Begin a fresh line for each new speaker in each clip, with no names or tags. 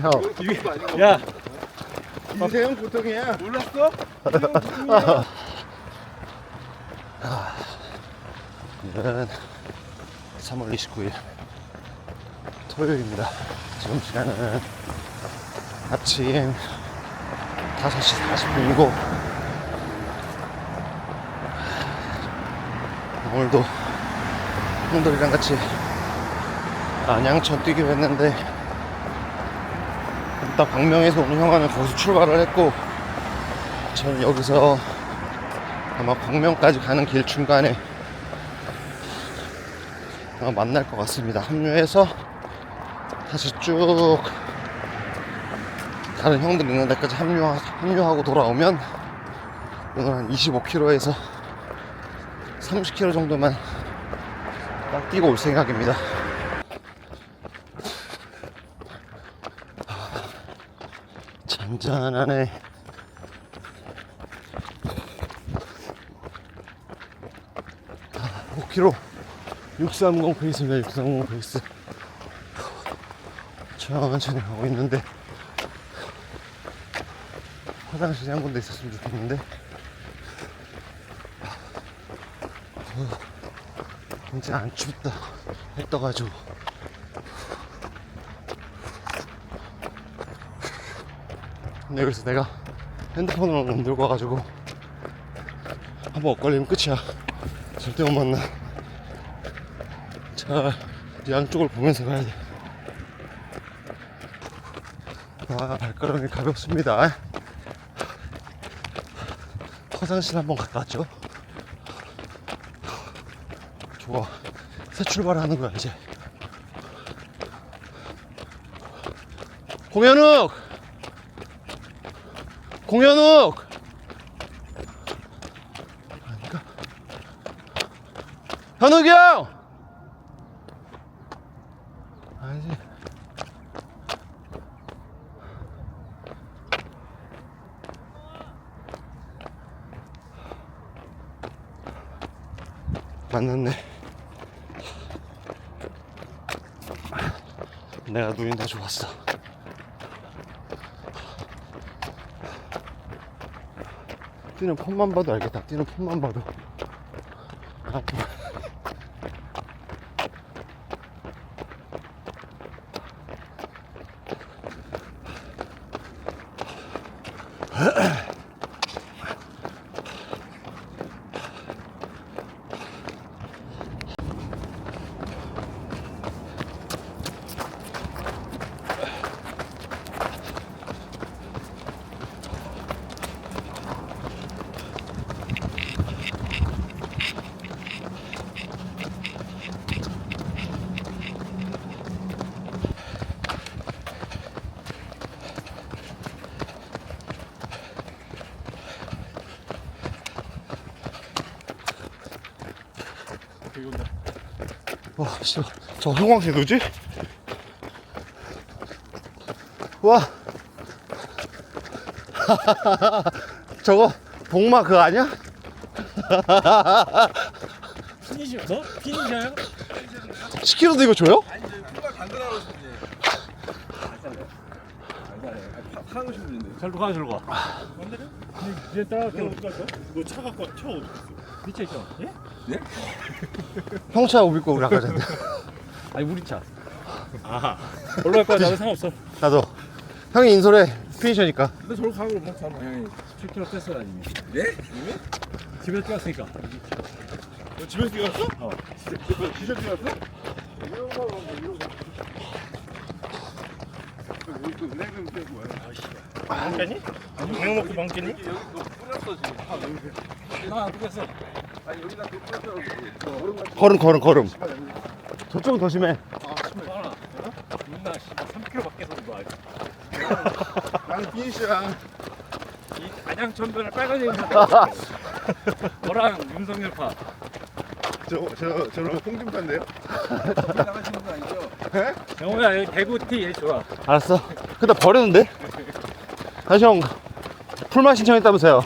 형.
야,
인생 보통이야.
몰랐어?
오늘은 3월 29일 토요일입니다. 지금 시간은 아침 5시 40분이고 오늘도 형들이랑 같이 안양천 뛰기로 했는데 일단 광명에서 오는 형아는 거기서 출발을 했고 저는 여기서 아마 광명까지 가는 길 중간에 만날 것 같습니다. 합류해서 다시 쭉 다른 형들 있는 데까지 합류하, 합류하고 돌아오면 오늘 한 25km에서 30km 정도만 딱 뛰고 올 생각입니다. 잔잔하네. 아, 5km 630 페이스입니다. 630 페이스. 천천히 가고 있는데 화장실이 한 군데 있었으면 좋겠는데 어, 이제 안 춥다 해 떠가지고 근데 여기서 내가 핸드폰으로 못 들고 와가지고 한번 엇걸리면 끝이야 절대 못 만나 자 양쪽을 보면서 가야 돼 아, 발가락이 가볍습니다. 화장실 한번 갔다 왔죠? 좋아. 새 출발하는 거야, 이제. 공현욱! 공현욱! 아닌가? 현욱이 형! 아니지. 맞는네. 내가 눈이 더 좋았어. 뛰는 폼만 봐도 알겠다. 뛰는 폼만 봐도. 아, 와, 씨, 저 형광색 누지? 와. 저거 복마 그거 아니야?
피니시, 너? 피니셔요?
10kg도 이거 줘요?
하고 싶은데.
절로 가, 절로 가. 이제 따라갈게. 너차 갖고 와. 차 어디 있어? 밑에 있어. 예?
형차 우리 거 우리 아까 전에.
아니, 우리 차. 아, 올라갈 거야. 나도 상관없어.
나도. 형이 인솔해 피니셔니까.
너 저로 가고 못 참아. 형이.
7km 뺐어, 이미.
네?
집에 뛰었으니까.
너 집에서 뛰었어?
어.
집에서 뛰었어?
방깼니? 방 먹고 방깼니? 나안 뿌렸어.
걸음 걸음 걸음. 저쪽은 더 심해.
하나. 누나 3km 밖에서 온거 알지?
나는 피니시야.
이 안양천변을 빨간 색으로 너랑 윤석열파.
저, 저, 저런 홍준파인데요? 나가시는 거 아니죠?
영호야 여기 대구티 얘 좋아.
알았어. 근데 버렸는데? 다시 형 풀만 신청했다면서요.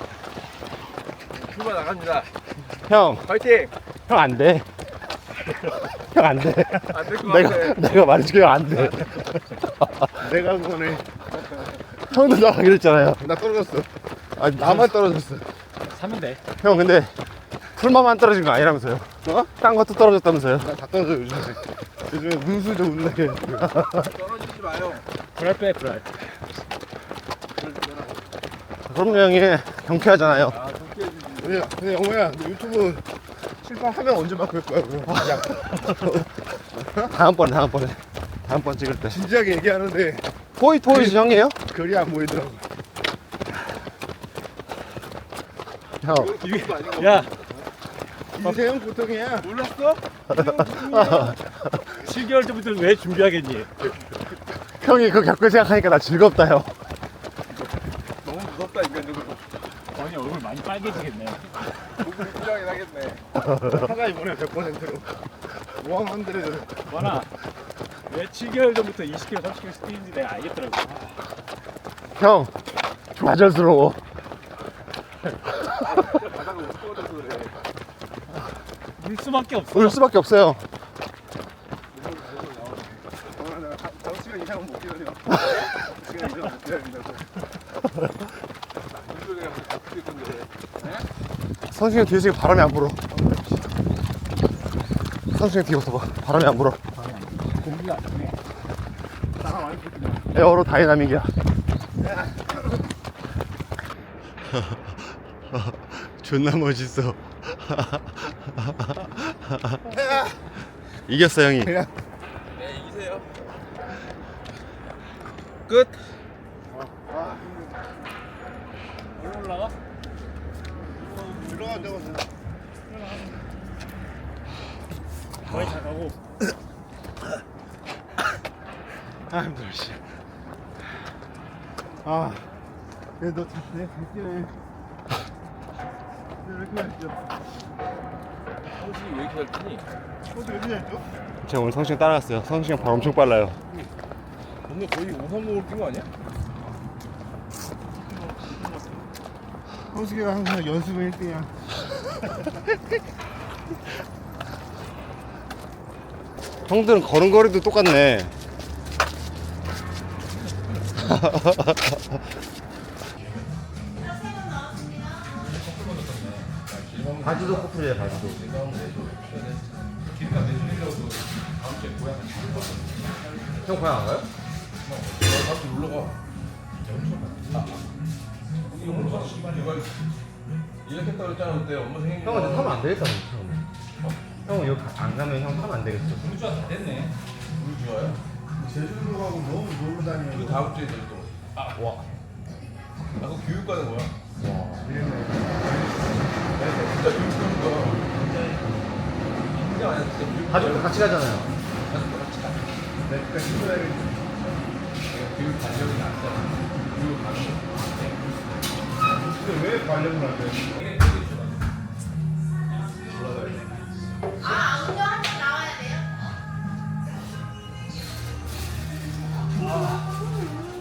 출발 나갑니다.
형,
파이팅!
형 안 돼. 형 안 돼.
안될것
내가
같아.
내가 말해줄게 형 안 돼.
내가 한 거네.
형도 나가기로 했잖아요.
나 떨어졌어.
아,
나만 떨어졌어.
사면 돼.
형 근데 풀만만 떨어진 거 아니라면서요?
어?
딴 것도 떨어졌다면서요?
나 다 떨어져 요즘에. 요즘에 운수 좀 운나게.
불알 빼 불알.
그럼 형이 경쾌하잖아요.
근데, 근데 영호야, 너 유튜브 실패하면 언제 바꿀 거야? 그럼 야,
다음번에 다음번에 다음번 찍을 때.
진지하게 얘기하는데
토이 토이 형이에요?
글이 안 보이더라고.
형.
야
인생 고통이야.
몰랐어? 7개월 전부터 왜 준비하겠니?
형이 그거 겪고 생각하니까 나 즐겁다 형.
너무 무섭다 인간적으로.
아니 얼굴 많이 빨개지겠네.
필요하긴 하겠네. 하나 이번에 100%로. 모함 한드레
원아 왜 7개월 전부터 20kg, 30kg 뛰는지 내가 알겠더라고.
형 좌절스러워.
바닥을 못 떨어져서 그래.
물 수밖에 없어.
울 수밖에 없어요.
정말 내가 5시간 이상은 못 기다려. 5시간 이상 못 기다린다고. 운동이랑 같이 건데.
선생님 뒤에서 바람이 안 불어. 선생님 뒤에 붙어봐. 바람이 안 불어.
공기가 안 좋네.
에어로 다이나믹이야. 존나 멋있어. 이겼어 형이.
그냥
끝.
얼른 올라가? 거의 다 가고.
아 힘들어 씨.
아. 왜 이렇게 잘잘잘 뛰어?
제가 오늘 성시경 따라갔어요. 성시경 발 엄청 빨라요.
오늘 거의 우선목을 뛴거 아니야? 호수기가 항상 연습은 1등이야.
형들은 걸음걸이도 똑같네. 바지도 커플이에요, 바지도. 형 고향 안 가요?
이렇게 떨었잖아 그때 엄마 생일
형은 이제 타면 안 되겠다, 형. 형은 여기 안 가면 형 타면 안 되겠어.
우주가 다 됐네.
우리 좋아요?
제주도 가고 너무 놀러 다니는
그 다음 주에 제주도
와.
아 그거 교육 가는 거야
이랬네.
진짜 교육 가는 거야 진짜 아니야 진짜 교육
가족도 같이 가잖아요.
가족도 같이 가
내가 힘들어야겠지.
내가 교육 관력이 낫잖아 교육 가는 거
근데 왜 관련을 안 돼?